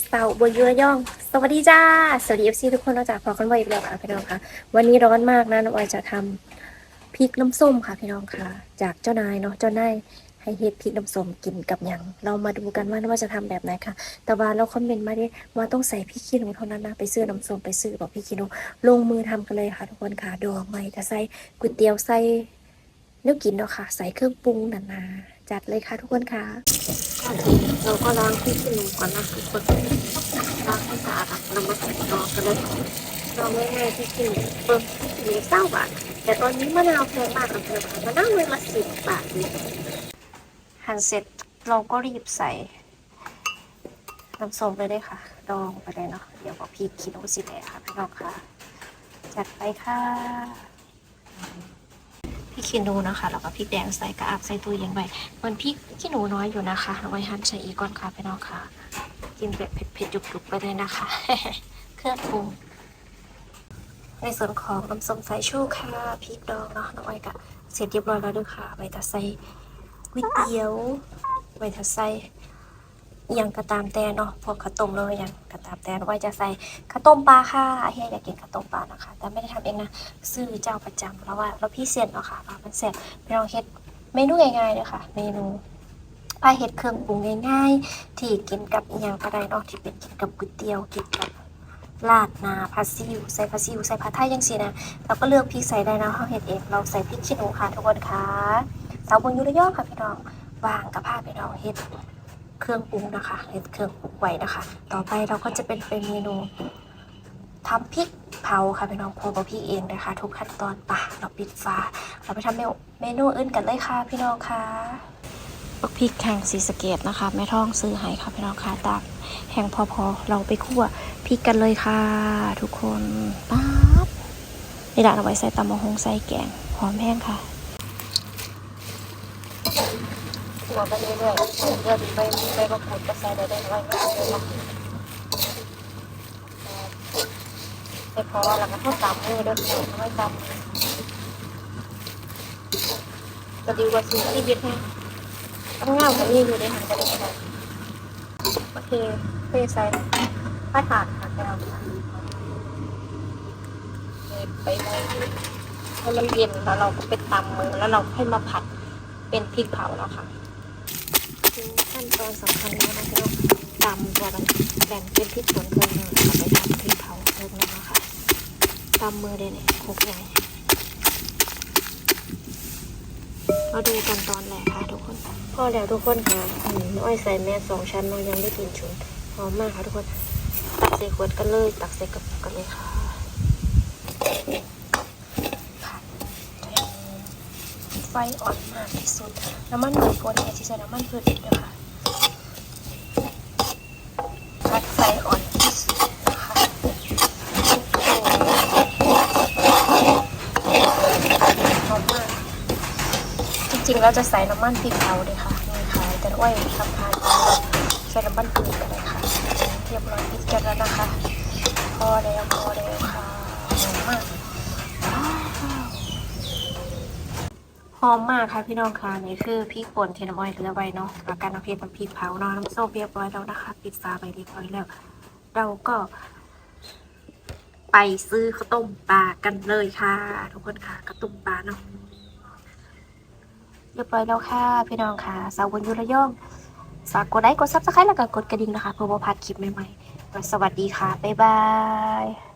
สาวบนยูระยอง สวัสดีจ้า สวัสดีเอฟซีทุกคนนะจ๊ะพอกันไว้อีกแล้วค่ะพี่น้องค่ะ วันนี้ร้อนมากนะน้องออยจะทำพริกน้ำส้มค่ะพี่น้องค่ะ จากเจ้านายเนาะเจ้านายให้เฮ็ดพริกน้ำส้มกินกับหยังเรามาดูกันว่าว่าจะทำแบบไหนค่ะ แต่ว่าเราคอมเมนต์มาดิว่าต้องใส่พริกขี้หนูเท่านั้นนะไปซื้อน้ำส้มไปซื้อบอกพริกขี้หนูลงมือทำกันเลยค่ะ ทุกคนค่ะดอกไม้จะใส่ก๋วยเตี๋ยวใส่เนื้อกินเนาะค่ะ ใส่เครื่องปรุงนานา จัดเลยค่ะทุกคนค่ะก่อนอื่นเราก็ล้างพริกขี้หนูก่อนนะทุกคนล้างให้สะอาดแล้วมาใส่ดอกกันเลยดอกง่ายๆที่กินเปิ่มมีเก้าบาทแต่ตอนนี้มะนาวแพงมากเลยค่ะมะนาวเลยละสิบบาทนี่หั่นเสร็จเราก็รีบใส่น้ำส้มไปเลยค่ะ ดองไปเลยเนาะเดี๋ยวบอกพริกขี้หนูสิแตกค่ะพี่น้องค่ะ จัดไปค่ะ พริกขี้หนูนะคะแล้วก็พริกแดงใส่กระอักใส่ตู้เย็นไว้มันพริกขี้หนูน้อยอยู่นะคะเอาไว้หั่นใส่อีกก่อนค่ะพี่น้องค่ะ กินแบบเผ็ดๆจุกๆไปเลยนะคะ เครื่องปรุงในส่วนของน้ำส้มสายชูค่ะพริกดองเนาะน้องไอ้กะเสร็จเรียบร้อยแล้วด้วยค่ะไว้จะใส่ก๋วยเตี๋ยวไว้จะใส่ อหย่างกระตามแต่เนาะพวกข้าวต้มเลยอย่างกระตามแต่ไว้จะใส่ข้าวต้มปลาค่ะเฮียอยากกินข้าวต้มปลานะคะ แต่ไม่ได้ทำเองนะซื้อเจ้าประจำแล้วว่าเราพี่เสียนเนาะค่ะว่ามันเสร็จพี่น้องเฮ็ดเมนูง่ายๆเลยค่ะ เมนูพาเห็ดเครื่องปรุงง่ายๆ ที่กินกับอหย่างก็ได้เนาะที่เป็นกินกับก๋วยเตี๋ยวกินกับลาดนาผัดซีอิ๊วใส่ผัดซีอิ๊วใส่ผัดไทยยังสินะเราก็เลือกพริกใส่ได้นะเราเห็ดเองเราใส่พริกขี้หนูค่ะทุกคนค่ะสาวบนยุระยองค่ะพี่น้องวางกับผ้าพี่น้องเห็ด เครื่องปรุงนะคะเห็ดเครื่องปรุงไว้นะคะ ต่อไปเราก็จะเป็นเป็นเมนูทำพริกเผาค่ะพี่น้องพอบอกพริกเองนะคะ ทุกขั้นตอนปะเราปิดฝาเราไปทำเมนูอื่นกันเลยค่ะ พี่น้องค่ะพริกแห่งสีสเกตนะคะแม่ท่องซื้อให้ค่ะพี่น้องค่ะตากแห่งพอพอเราไปคั่วพริกกันเลยค่ะ ทุกคนป๊าบนี่แหละเอาไว้ใส่ตำมะฮงใส่แกงหอมแห้งค่ะ คั่วไปเรื่อยๆใส่เกลือไปไปมะกรูดก็ใส่ได้ได้ไว้ไม่เอาเลยนะใส่พอแล้วก็ทอดตามมือเด้อไม่ตามก็ดีกว่าซื้อที่เบิดให้ต้องเงาแบบนี้อยู่ในหันกระดิ่งค่ะโอเคเทใส่ผ้าถาดค่ะแก้วค่ะเทไปเลยให้มันเย็นแล้วเราก็ไปตำมือแล้วเราค่อยมาผัดเป็นพริกเผาแล้วค่ะ ถึงขั้นตอนสำคัญแล้วนะพี่น้องตำตัวมันแบ่งเป็นพริกส่วนเกินหนึ่งเอาไปทำพริกเผาเพิ่มนะคะตำมือเลยเนี่ยคลุกใหญ่มาดูกันตอนแรกค่ะทุกคนพอแล้วทุกคนค่ะน้อยใส่แม่สองชั้นเรายังได้กลินฉุนหอมมากค่ะทุกคน ตักใส่ขวดกันเลย ตักใส่กระปุกกันเลยค่ะค่ะ ไฟอ่อนมากที่สุด น้ำมันหอยโกนเนี่ยที่ใส่น้ำมันพืชด้วยค่ะพัดไฟอ่อนที่สุดนะคะหอมมากจริงๆเราจะใส่น้ำมันพริกเผาเลยค่ะนี่ค่ะแต่ว่าทำทานใส่น้ำมันพืชกันเลยค่ะ เรียบร้อยพริกกันแล้วนะคะ พอแล้วพอแล้วค่ะหอมมากว้าว หอมมากค่ะพี่น้องค่ะนี่คือพริกป่นเทน้ำอ้อยเหลือไว้เนาะกับการเอาพริกกับพริกเผาเนาะน้ำส้มเรียบร้อยแล้วนะคะ ปิดฝาไปเรียบร้อยแล้วเราก็ ไปซื้อข้าวต้มปลากันเลยค่ะ ทุกคนค่ะข้าวต้มปลาเนาะเรียบร้อยแล้วค่ะพี่น้องค่ะ สาวบนยุระย่องฝากกดไลค์กดซับสไครต์แล้วก็กดกระดิ่งนะคะเพื่อบ่พลาดคลิปใหม่ๆสวัสดีค่ะบ๊ายบาย